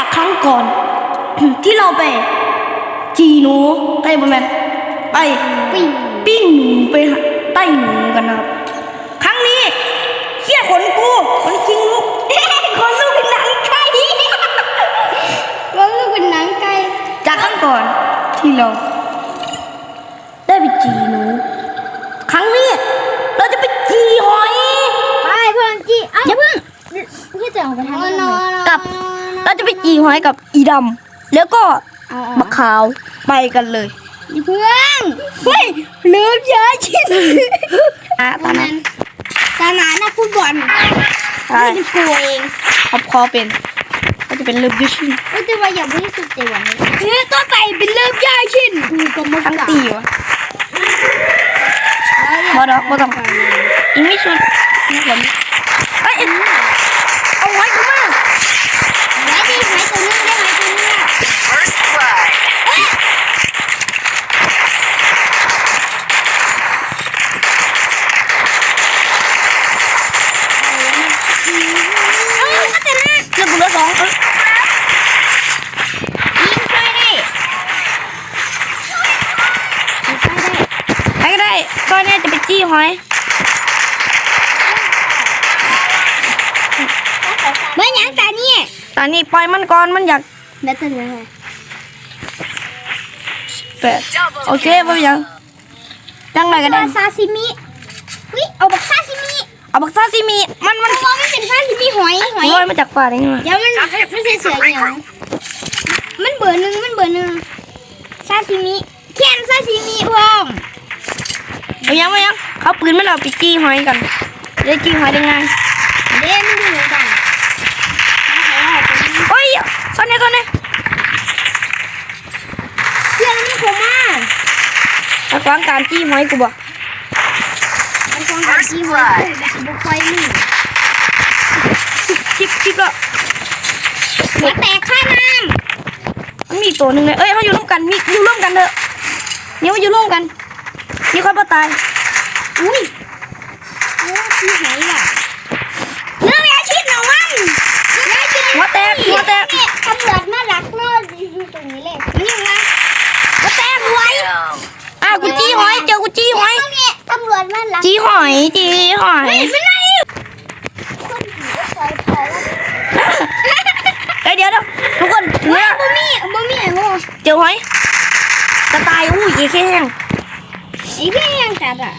จากครั้งก่อน ที่เราไป จีหนูไอ้ยบอแมนไปปิ้งปิ้งหนูไปหาใต้หนูกันนะครับ ครั้งนี้เขี้ยขนกูขนคิงลูกขนลูกเป็นหนังไก่ว่าลูกเป็นหนังไก่จากครั้งก่อนที่เรา ได้ไปจีหนูครั้งนี้เราจะไปจีหอยไปเพื่อนจีเอ้าอย่าเพิ่งพี่จะออกไปทำอะไรกับ เราจะไปจีหอยกับอีดำแล้วก็มะขาวไปกันเลยอย่าเพิ่งเฮ้ยลืมย้ายชิ้นอะตอนนั้นตาหนานักฟุตบอลใช่ไม่เป็นครูเองครอบคอเป็น ก็จะเป็นลืมย้ายชิ้นก็จะว่าอย่าไม่สุดเจ๋งเลยเฮ้ยตัวไก่เป็นเริ่มย่ายชิ้นกูก็มาทั้งตีวะบอดอกบอต้องอีไม่ชุดนี่ผมเอ้ยเอาไว้กูมา ไว้ดีไว้ตัวนึงได้ไหมตัวนึงอะ First blood. เอ้าก็จะน่า เลือกกูเหลือสองเอ้ยยิงไฟได้ยิงไฟได้ใครก็ได้ตอนนี้จะไปจี้หอยเมื่อยังตานี่ตอนนี้ปล่อยมันก่อนมันอยากเดี๋ยวตัวนึงแปดโอเคไม่เป็นหยังยังไงก็ได้ซาซิมิวิเอาบักซาซิมิ เอาบักซาซิมิมันมันเพราะมันเป็นซาซิมิหอยหอยลอยมาจากฟ้าได้ไงวะเดี๋ยวมันไม่ใช่เสือเหนียวมันเบอร์หนึ่งมันเบอร์หนึ่งซาซิมิแคนซาซิมิพร้อมเอายังไม่ยังเขาปืนไม่เราไปจี้หอยกันจะได้จี้หอยได้ไงเด้มันดูเหมือนกันโอ้ยตอนนี้ตอนนี้เพื่อนมันโคม่าตะกวางการจี้หอยกูบอก มันคงการที่หอยบุกไฟมึงชิบชิบแล้วหัวแตกข้าน้มันมีตัวหนึ่งเลยเอ้ยเขาอยู่ร่วมกันมีอยู่ร่วมกันเถอะเนี่มาอยู่ร่วมกันนี่ค่อยปตายอุ้ยโอ้ที่หอยอะเรื่องยาชิดหนอมันยาชิดหัวแตกหัวแตกเนี่ยตำรวจน่ารักเนอะอยู่ตรงนี้เลยนี่ไงหัวแตกหวยอะกูจี้หอยเจอกูจี้หอย เนี่ยตำรวจน่ารักจี้หอยจี้หอย ไม่ได้คนผีก็คอยคอยเอ้ยเดี๋ยวเดี๋ยวทุกคนถึงแล้วบ่มีบ่มีไอ้โหเจอหอยกระต่ายอุ้ยเอแค่แห้งไอ้พี่ยังจัดอะ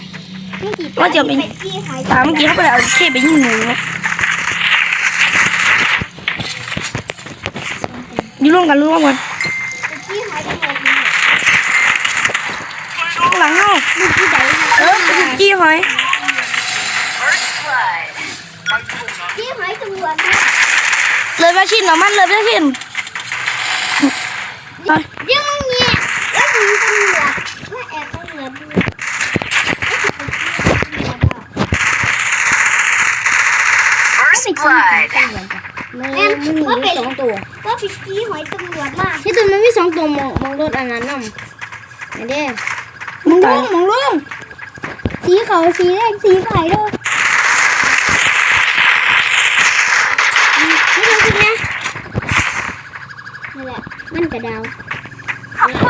เมื่อกี้ว่าจะเป็นที่หอยตามเมื่อกี้เขาไปเอาเคไปยิงหนูอยู่ร่วมกันร่วมกัน ที่หอยตำรวจ ข้างหลังเฮา มีที่ใด เอ อจี้หอย First blood. ที่หอยตำรวจเลยมาชินเหรอมันเลยมาชินไสองตัวว่าเป็นที่หอยตำรวจมากที่ตัวมันมีสองตัวมองมองรถอันนั้นน่ะไอ้เด้มองลงมองลงสีขาวสีแดงสีไข่ด้วยไม่ดูสินะนี่แหละมันกระดาว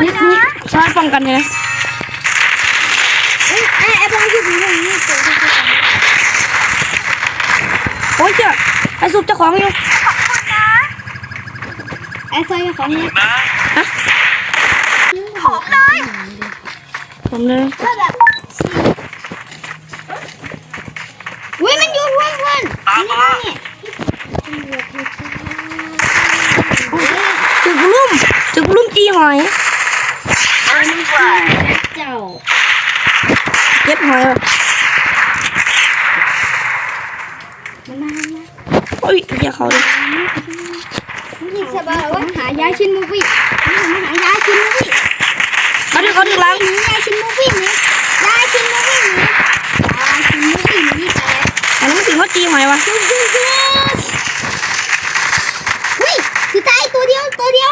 นี่นี่ชาร์จป้องกันเลยนะเอ้ยไอ้ไอ้บอลที่ดูตรงนี้ตัวที่ตัวนี้โอ้ยเจ้าไอ้ซุปเจ้าของอยู่ไอ้ซอยของเนี่ยฮะผมเลยก็แบบามมานี่ถึกลุ่มถึกลุ่มจี้หอย First blood. เจ้าเก็บหอยว่ะมันมาแล้วโอ้ยอย่าเขาเลยนี่สบายว่าหายาชินมูฟี่มาหายาชินมูฟี่เขาดึงเขาดึงล้างหนียาชินมูฟี่หนียาชินมูฟี่หนียาชินมูฟี่หนีแต่ อันนั้นถึงเขาจี้หอยวะซุ่มซุ่มซุ่มเฮ้ยคือตายตัวเดียวตัวเดียว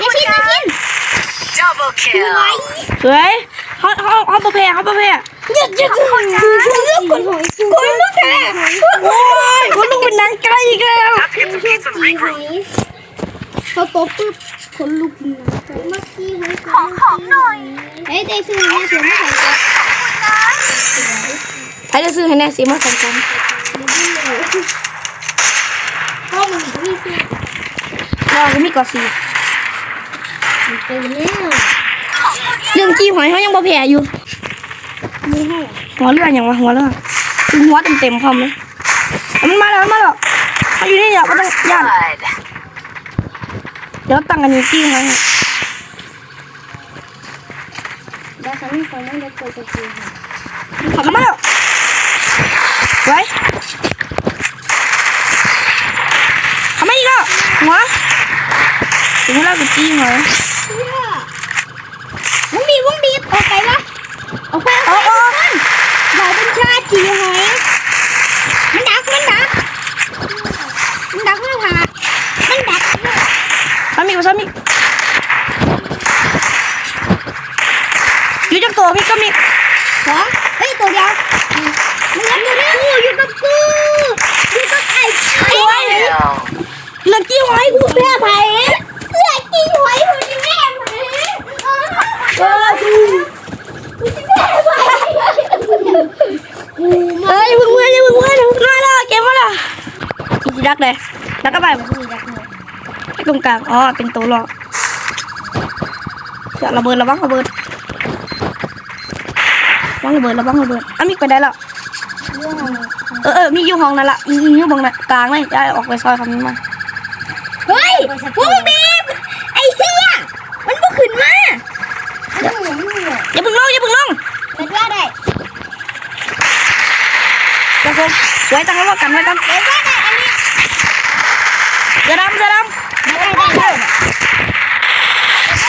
ยาชินยาชิน Double ไว้ kill. สวยเขาเขาเขาประเพเขาประเพหยุดหยุดคือคือเลือกคนหอยคนเลือกแค่โอ้ยคนต้องเป็นนางไก่อีกแล้ว Have to get some pizza and regroup. พอโป๊บปุ๊บคนลุกนะเมื่อกี้หอยขอของหน่อยเฮ้ยได้ซื้อมาเสียไม่ใส่ตัว ใคร จะซื้อให้แน่สีมาสองกันพ่อมันก็มีซื้อเราก็มีกอสีไปแล้วเรื่องกี้หอยเขายังบ่แพ้อยู่มีให้หัวเรืออย่างวะหัวเรือถึงหัวเต็มเต็มๆพร้อมเลยเอามันมาแล้วมันมาแล้วมาอยู่นี่อย่าไม่ต้องย่าน Blood. เดี๋ยวตั้งกันอยู่กี้หอยให้ได้ครั้งนี้เขาไม่ได้เปิดประตูค่ะขับมาแล้ว ไว้ทำไมอีกอะหัวถึงเวลากูจี้หอยวงบีบวงบีบออกไปวะออกไปโอ้โอ้เราเป็นชาจีหอยมันดักมันดักมันดักไม่ผ่ามันดักซ้ำอีกซ้ำอีกอยู่จังตัวพี่ก็มีสองเฮ้ยตัวเดียวมันเหลื อตัวเดียวอยู่กับกูอยู่กับไอ้สวย Kill. เรื่องจี้หอยกูเพื่ไผ่เพื่อกินหอยคนที่แม่ไผ่เออจูแม่ไผ่เอ้ยมึงเมื่อยมึงเมื่อยมาล้วเกมมาล้วอีดักเลยดักก็ไปมีดักหนูตรงกลางอ๋อเป็นตัวหลอกจะระเบิดระวังระเบิดระวังระเบิดระวังระเบิดอะมิกไปได้แล้ว เรื่องเออเออมีอยู่ห้องนั่นละอีอีอยู่บงนั้นกลางเลยได้ออกไปซอยคำนี้มาเฮ้ยวงบีบไอ้เหี้ยมันบ่ขึ้นมามันหมุนอยู่อย่าเพึ่งลงอย่าเพึ่งลงมันว่าได้อย่าเพึ่งไว้ตั้งไว้ว่ากันไว้กันเดี๋ยวว่าได้อันนี้เสือดำเสือดได้ได้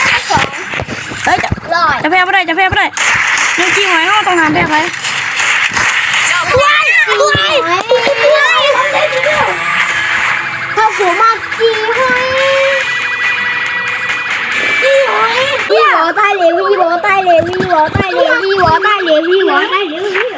ได้สองำเฮ้ยจะร้อยจะแพ้ไม่ได้จะแพ้ไม่ได้ยังจี้หอยห้องต้องหามแพ้ไป ว้ายว้ายเขาหัวมาจีหอยจีหอยวีหัวใต้เลวีหัวใต้เลวีหัวใต้เลวีหัวใต้เลวีหัวใต้เลวีวเจ็บ